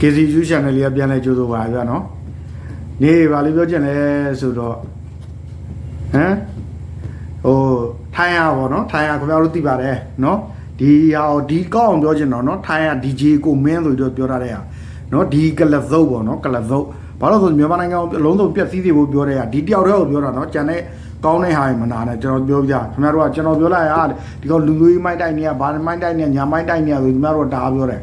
KCU channel လေးကပြန်လဲကြိုးဆိုပါဗျာနော်နေပါလိပြောချင်လဲဆိုတော့ဟမ်ဟိုထိုင်းရပါတော့ထိုင်းရခင်ဗျားတို့သိပါတယ်နော်ဒီဟာဒီကောက်အောင်ပြောချင်တော့နော်ထိုင်းရ DJ ကိုမင်းဆိုပြီးတော့ပြောထားတဲ့ဟာနော်ဒီကလသုတ်ပေါ့နော်ကလသုတ်ဘာလို့ဆိုမြန်မာနိုင်ငံကိုအလုံးစုံပြက်စီးစီဖို့ပြောတဲ့ဟာဒီတယောက်တည်းကိုပြောတာနော်ကျန်တဲ့ကောင်းတဲ့ဟာတွေမနာနဲ့ကျွန်တော်ပြောပြခင်ဗျားတို့ကကျွန်တော်ပြောလိုက်ရဒီကောင်လူမျိုးကြီးမိုက်တိုက်နေရဘာမိုက်တိုက်နေညာမိုက်တိုက်နေရဆိုခင်ဗျားတို့ကဒါပြောတယ်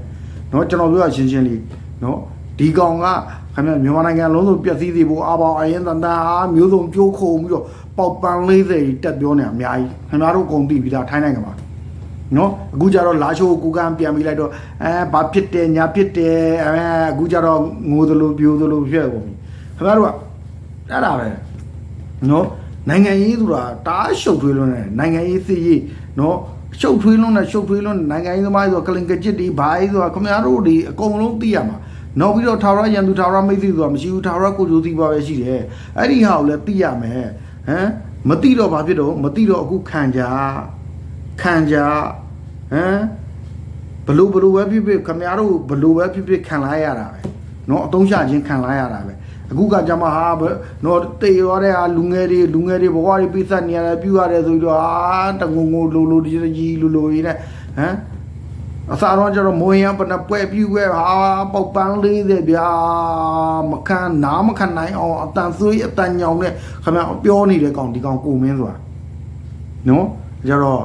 နော်ကျွန်တော်ပြောရရှင်းရှင်းလေး နော်ဒီကောင်ကခင်ဗျာမြန်မာနိုင်ငံအလုံးစုံပြက်စီးစီဖို့အပေါင်းအရင်တန်တာမျိုးစုံကြိုးခုံပြီးတော့ပေါက်ပန်း40တက်ပြောနေအများကြီးခင်ဗျားတို့အကုန်သိပြီးသားထိုင်းနိုင်ငံမှာနော်အခုကျတော့လာချိုးကူကန်းပြန်ပြီးလိုက်တော့အဲဘာဖြစ်တယ်ညာဖြစ်တယ်အဲအခုကျတော့ငိုသလိုပြိုသလိုဖြစ်ကုန်ပြီခင်ဗျားတို့ကအဲ့ဒါပဲနော်နိုင်ငံရေးဆိုတာတားရှုပ်ထွေးလွန်းတယ်နိုင်ငံရေးစစ်ရေးနော်ရှုပ်ထွေးလွန်းတယ်ရှုပ်ထွေးလွန်းတယ်နိုင်ငံရေးသမားဆိုတော့ကလင်ကကြစ်တွေဘာရေးဆိုတာခင်ဗျားတို့ဒီအကုန်လုံးသိရမှာ နောက်ပြီးတော့ထာဝရရန်သူထာဝရမိတ်ဆွေဆိုတာမရှိဘူးထာဝရကိုကြိုးစီပါပဲရှိတယ်အဲ့ဒီဟာကိုလည်းသိရမယ်ဟမ်မသိတော့ဘာဖြစ်တော့မသိတော့အခုခံကြခံကြ ဟမ်ဘလို့ဘလို့ပဲဖြစ်ဖြစ်ခမရတို့ဘလို့ပဲဖြစ်ဖြစ်ခံလိုက်ရတာပဲเนาะအတုံးချခြင်းခံလိုက်ရတာပဲအခုကကြမှာဟာเนาะတေရတဲ့ဟာလူငယ်တွေလူငယ်တွေဘဝတွေပိသက်နေရတယ်ပြုရတယ်ဆိုပြီးတော့အာတငုံငုံလိုလိုဒီကြီးလိုလိုကြီးနဲ့ဟမ် အစားတော့ကျတော့မွေးရပနပွဲပြူပဲဟာပေါက်ပန်းလေးတဲ့ဗျာမခံနားမခံနိုင်အောင်အတန်သွေးအတန်ညောင်နဲ့ခမပြောနေတဲ့ကောင်ဒီကောင်ကိုမင်းဆိုတာနော်ကျတော့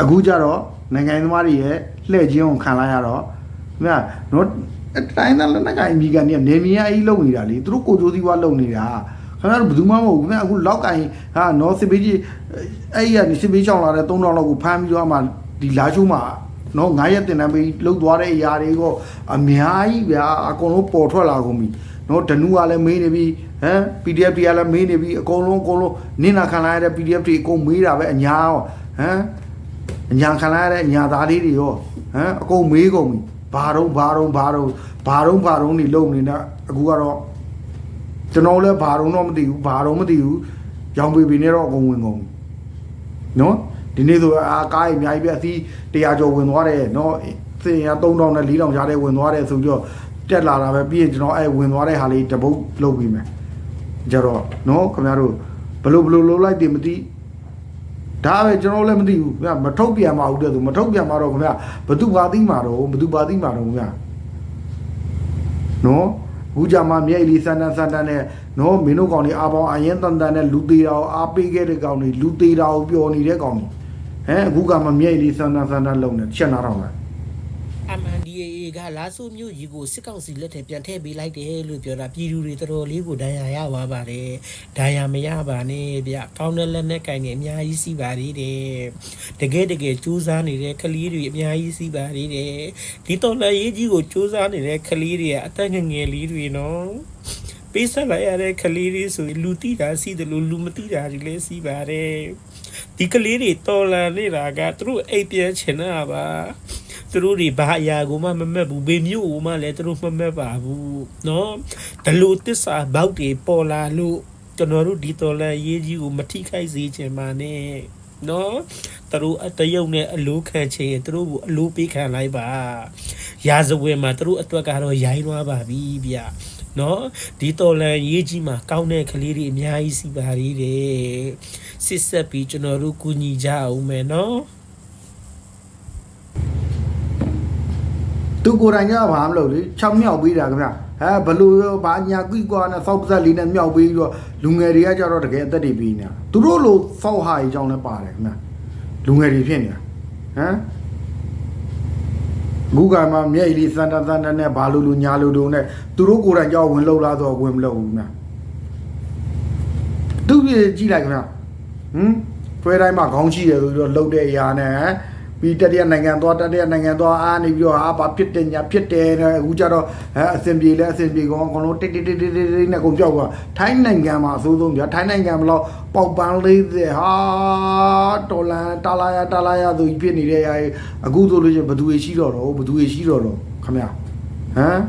အခုကြတော့နိုင်ငံသမားတွေရဲ့လှည့်ခြင်းကိုခံလိုက်ရတော့မြတ်နော်တိုင်းသားလက်နက်ကိုင်မိကန်နေနေမီယာကြီးလုံနေတာလေသူတို့ကိုကြိုးစည်းဝါလုံနေတာခင်ဗျားတို့ဘယ်သူမှမဟုတ်ဘူးခင်ဗျာအခုလောက်ကင်ဟာနော်စစ်ပေးကြီးအဲ့ဒီကနေစစ်ပေးချောင်းလာတဲ့3000လောက်ကိုဖမ်းပြီးတော့မှ ဒီလာချိုးမှာနော်9ရက်တင်တန်းပေးလှုပ်သွားတဲ့အရာတွေကိုအများကြီးဗျာအကုန်လုံးပေါ်ထွက်လာကုန်ပြီနော်ဒနူကလည်းမေးနေပြီဟမ် PDF တွေကလည်းမေးနေပြီအကုန်လုံးအကုန်လုံးနင်းနာခံလိုက်ရတဲ့ PDF တွေအကုန်မေးတာပဲအညာရောဟမ်အညာခံလိုက်ရတဲ့အညာသားလေးတွေရောဟမ်အကုန်မေးကုန်ပြီဘာတော့ဘာတော့ဘာတော့ဘာတော့ဘာတော့နေလုံနေတာအခုကတော့ကျွန်တော်လည်းဘာတော့တော့မသိဘူးဘာတော့မသိဘူးရောင်ပေပေနဲ့တော့အကုန်ဝင်ကုန်ပြီနော် ဒီနေ့ဆိုအာကားကြီးအများကြီးပဲအသီး100ကျော်ဝင်သွားတယ်နော်စင်ရ3000နဲ့4000ရှားတဲ့ဝင်သွားတယ်ဆိုပြီးတော့တက်လာတာပဲပြီးရင်ကျွန်တော်အဲဝင်သွားတဲ့ဟာလေးတပုတ်လုပ်ပြီးမယ်ကြတော့နော်ခင်ဗျားတို့ဘလို့ဘလို့လုံးလိုက်တယ်မသိဒါပဲကျွန်တော်လည်းမသိဘူးခင်ဗျမထုတ်ပြန်ပါဘူးတဲ့သူမထုတ်ပြန်ပါတော့ခင်ဗျဘသူပါသိမှာတော့ဘသူပါသိမှာတော့ခင်ဗျနော်ဘူးကြမှာမြဲလီစန္ဒန်စန္ဒန်နဲ့နော်မင်းတို့ကောင်တွေအာပေါင်းအရင်တန်တန်နဲ့လူသေးတာကိုအားပေးခဲ့တဲ့ကောင်တွေလူသေးတာကိုပျော်နေတဲ့ကောင်တွေ ဟမ်အခုကမှမြဲလီစန္ဒန်စန္ဒန်လုံးနေချက်နာတော့လား MNDAA ကလာစုမြို့ကြီးကိုစစ်ကောင်စီလက်ထက်ပြန်ထည့်ပေးလိုက်တယ်လို့ပြောတာပြည်သူတွေတော်တော်လေးကိုဒဏ်ရာရသွားပါတယ်ဒဏ်ရာမရပါနဲ့ဗျကောင်းတဲ့လက်နဲ့ကင်နေအများကြီးစီပါသေးတယ်တကယ်တကယ်စူးစမ်းနေတဲ့ကလေးတွေအများကြီးစီပါသေးတယ်ဒီတော်လည်းရေးကြီးကိုစူးစမ်းနေတဲ့ကလေးတွေကအသက်ငယ်ငယ်လေးတွေနော် ပေးဆက်လိုက်ရတဲ့ကလေးတွေဆိုရင်လူတိတာစီတယ်လို့လူမတိတာတွေလည်းစီပါတယ်ဒီကလေးတွေတော်လန်နေတာကသူတို့အိပ်ပြန်ချင်တာပါ သူတို့တွေဘာအရာကိုမှမမက်ဘူးဘေမျိုးကိုမှလည်းသူတို့မမက်ပါဘူးเนาะဒလို့တစ္ဆာဘောက်တွေပေါ်လာလို့ကျွန်တော်တို့ဒီတော်လန်ရေးကြီးကိုမထိခိုက်စေချင်ပါနဲ့เนาะသူတို့အတရုပ်နဲ့အလိုခံချင်ရင်သူတို့ကိုအလိုပေးခံလိုက်ပါရာဇဝဲမှာသူတို့အတွက်ကတော့ရိုင်းသွားပါပြီဗျ နော်ဒီတော်လန်ရေးကြီးမှာကောင်းတဲ့ကလေးတွေအများကြီးစီပါသေးတယ်စစ်ဆက်ပြီးကျွန်တော်တို့ကူညီကြအောင်မယ်နော်သူကိုယ်တိုင်ကဘာမလုပ်လေ6မြောက်ပေးတာခင်ဗျဟဲဘလူဘာညာကွီကွာနဲ့စောက်ပစက်လေးနဲ့မြောက်ပေးပြီးတော့လူငယ်တွေကကြတော့တကယ်အသက်တွေပြီးနေတာသူတို့လိုစောက်ဟာကြီးကြောင်းလည်းပါတယ်ခင်ဗျလူငယ်တွေဖြစ်နေတာဟမ် ဂူကမှာမျက်ရည်လေးစန်တန်စန်တန်နဲ့ဘာလို့လူညာလို့တုံးနဲ့သူတို့ကိုယ်တိုင်ကြောက်ဝင်လှုပ်လာတော့ဝင်မလှုပ်ဘူးခင်ဗျသူပြည့်ကြည့်လိုက်ခင်ဗျဟမ်ဖွဲတိုင်းမှာခေါင်းရှိတယ်ဆိုပြီးတော့လှုပ်တဲ့အရာနဲ့ဟမ် ပြီးတတိယနိုင်ငံသွားတတိယနိုင်ငံသွားအားနေပြီးတော့ဟာဘာဖြစ်တယ်ညာဖြစ်တယ်နဲ့အခုကျတော့ဟဲအစင်ပြေလဲအစင်ပြေကောင်းအကုန်လုံးတိတ်တိတ်တိတ်တိတ်တိတ်နဲ့ကုန်ပြောက်သွားထိုင်းနိုင်ငံမှာအဆိုးဆုံးပြထိုင်းနိုင်ငံမလို့ပေါက်ပန်းလေးတဲ့ဟာတော်လန်တာလာရတာလာရဆိုပြီးဖြစ်နေတဲ့ຢာအခုဆိုလို့ချင်းဘသူရှိတော့တော့ဘသူရှိတော့တော့ခမရဟမ်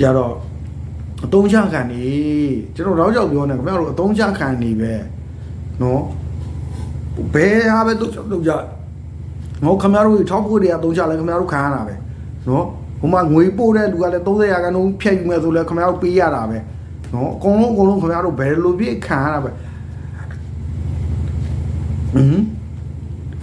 ကြတော့အတုံးချခံနေကျွန်တော်တော့ကြောက်ပြောနေခင်ဗျားတို့အတုံးချခံနေပဲနော် ဘယ်ဟာပဲတို့တို့ကြနော်ခင်ဗျားတို့ထောက်ဖို့တွေအသုံးချလဲခင်ဗျားတို့ခံရတာပဲနော်ဟိုမှာငွေပို့တဲ့လူကလည်း30ရာခိုင်နှုန်းဖြတ်ယူမယ်ဆိုလဲခင်ဗျားတို့ပေးရတာပဲနော်အကုန်လုံးအကုန်လုံးခင်ဗျားတို့ဘယ်လိုပြည့်ခံရတာပဲဟင်း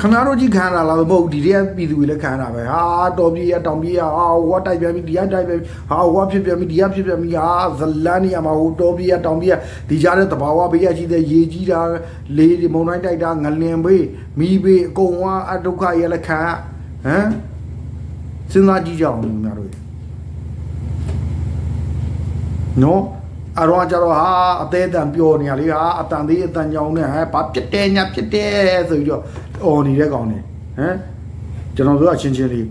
ခင်ဗျားတို့ကြီးခံရတာလားမဟုတ်ဘူးဒီတည်းပြည်သူတွေလည်းခံရတာပဲဟာတော်ပြေးရတောင်ပြေးရဟာဟိုကတိုက်ပြန်ပြီဒီကတိုက်ပြန်ပြီဟာဟိုကဖြစ်ပြန်ပြီဒီကဖြစ်ပြန်ပြီဟာဇလန်းနေရမှာဟိုတော်ပြေးရတောင်ပြေးရဒီကြားတဲ့တဘာဝဘေးရရှိတဲ့ရေကြီးတာလေဒီမုန်တိုင်းတိုက်တာငလင်ဘေးမီးဘေးအကုန်ဝါအဒုက္ခရလည်းခံရဟမ်စဉ်းစားကြည့်ကြအောင်ခင်ဗျားတို့နော် အရောကြတော့ဟာအသေးအတန်ပြောနေရလေဟာအတန်သေးအတန်ကြောင်နဲ့ဟဲ့ဘာပြစ်တယ်ညာပြစ်တယ်ဆိုပြီးတော့အော်နေတဲ့ကောင်နေဟမ်ကျွန်တော်တို့ကချင်းချင်းလေး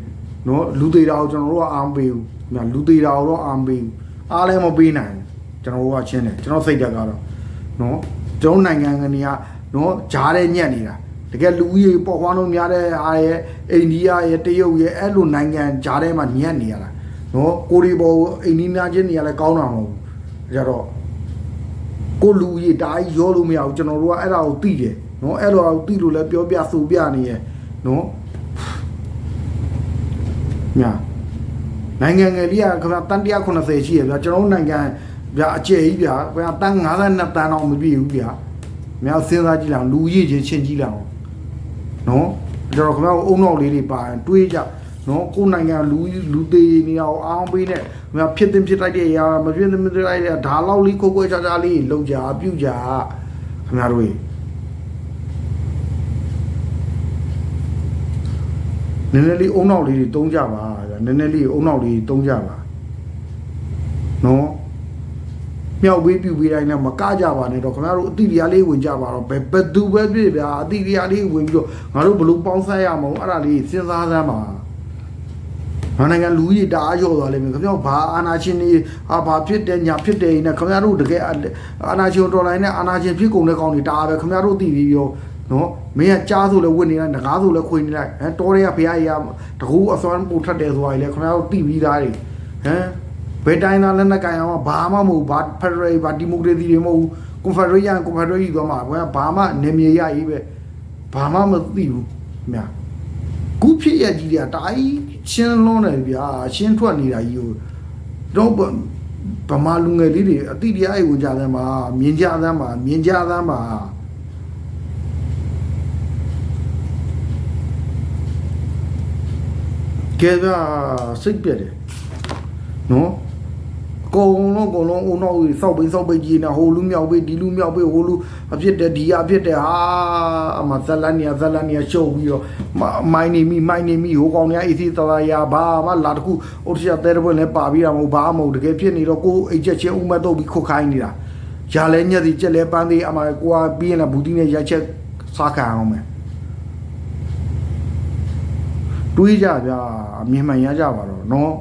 နော်လူသေးတာကိုကျွန်တော်တို့ကအာမပေးဘူးညာလူသေးတာကိုတော့အာမပေးဘူးအားလည်းမပေးနိုင်ဘူးကျွန်တော်တို့ကချင်းတယ်ကျွန်တော်စိတ်တက်ကတော့နော်ကျွန်တော်နိုင်ငံကနေကနော်ဂျားတဲ့ညက်နေတာတကယ်လူကြီးပေါ်ခွားလို့များတဲ့အားရဲ့အိန္ဒိယရဲ့တရုတ်ရဲ့အဲ့လိုနိုင်ငံဂျားထဲမှာညက်နေရတာနော်ကိုရီပေါ်အိန္ဒိယချင်းနေရလဲကောင်းတာမဟုတ်ဘူး ကြတော့ကိုလူကြီးတားကြီးရောလို့မရဘူးကျွန်တော်တို့ကအဲ့ဒါကိုသိတယ်နော်အဲ့လိုအောင်သိလို့လည်းပြောပြဆိုပြနေရယ်နော်ညာနိုင်ငံငယ်လေးကခင်ဗျာတန်180ရှိရဗျာကျွန်တော်တို့နိုင်ငံဗျာအကျယ်ကြီးဗျာခင်ဗျာတန်52တန်တော့မပြည့်ဘူးဗျာမြောက်စဉ်းစားကြည့်လိုက်အောင်လူကြီးချင်းချင်းကြည့်လိုက်အောင်နော်ကျွန်တော်ခင်ဗျာအုံနောက်လေးတွေပါရင်တွေးကြ နော်ကိုယ်နိုင်ငံလူလူသေးနေအောင်အောင်းပေးနဲ့ခင်ဗျာဖြစ်တင်ဖြစ်လိုက်တဲ့အရာမဖြစ်တင်မဖြစ်လိုက်တဲ့ဒါလောက်လေးကိုကိုချာချာလေးလုံကြပြုတ်ကြခင်ဗျားတို့နည်းနည်းလေးအုံနောက်လေးတွေတုံးကြပါဗျာနည်းနည်းလေးအုံနောက်လေးတုံးကြပါနော်မြောက်ပေးပြူပေးတိုင်းနဲ့မကကြပါနဲ့တော့ခင်ဗျားတို့အတိတရားလေးဝင်ကြပါတော့ဘယ်ဘယ်သူပဲဖြစ်ဗျာအတိတရားလေးဝင်ပြီးတော့ငါတို့ဘလို့ပေါင်းဆက်ရမအောင်အဲ့ဒါလေးစဉ်းစားစမ်းပါ ငါနိုင်ငံလူကြီးတအားရော့သွားလိမ့်မယ်ခင်ဗျားဘာအာနာရှင်နေဟာဘာဖြစ်တယ်ညာဖြစ်တယ်နဲ့ခင်ဗျားတို့တကယ်အာနာရှင်တော်လိုင်းနဲ့အာနာရှင်ဖြစ်ကုန်တဲ့ကောင်တွေတအားပဲခင်ဗျားတို့သိပြီးရောနော်မင်းကကြားဆိုလဲဝစ်နေလိုက်ငကားဆိုလဲခွေနေလိုက်ဟမ်တော်တွေကဘုရားကြီးကတကူအစွမ်းပူထတ်တယ်ဆိုတာကြီးလဲခင်ဗျားတို့သိပြီးသားတွေဟမ်ဘယ်တိုင်းသားလက်နက်ကန်အောင်ဘာမှမဟုတ်ဘာဖက်ဒရယ်ဘာဒီမိုကရေစီတွေမဟုတ်ဘူးကွန်ဖက်ဒရေးရန်ကွန်ဖက်ဒရေးသွားမှာဘာမှနေမြေရကြီးပဲဘာမှမသိဘူးခင်ဗျာခုဖြစ်ရကြီးတွေကတာကြီး ရှင်းလွန်းတယ်ဗျာရှင်းထွက်နေတာကြီးကိုတော့ဗဗမာလူငယ်လေးတွေအတိတရားအိဝင်ကြသမ်းပါမြင်ကြသမ်းပါမြင်ကြသမ်းပါကဲဗျာစိတ်ပြက်တယ်နော်အ ကုန်လုံးအကုန်လုံးဦးနောက်စောက်ပိတ်စောက်ပိတ်ကြီးနေဟိုလူမြောက်ပိတ်ဒီလူမြောက်ပိတ်ဟိုလူအဖြစ်တယ်ဒီအဖြစ်တယ်ဟာအမဇလန်နီယာဇလန်နီယာရှုပ်ပြီးတော့မမိုင်းနေမိမိုင်းနေမိဟိုကောင်တွေကအေးစီတလာယာဘာမှလာတခုအိုတချာတဲရပွင့်လဲပါပြီးတာမဟုတ်ဘာမှမဟုတ်တကယ်ဖြစ်နေတော့ကိုအိတ်ချက်ချင်းဥမတ်တော့ပြီးခုတ်ခိုင်းနေတာရာလဲညက်စီကြက်လဲပန်းသေးအမကွာပြီးရင်လည်းဘူတီနဲ့ရိုက်ချက်စားခံအောင်မယ်တွေးကြဗျာအမြင်မှန်ရကြပါတော့နော်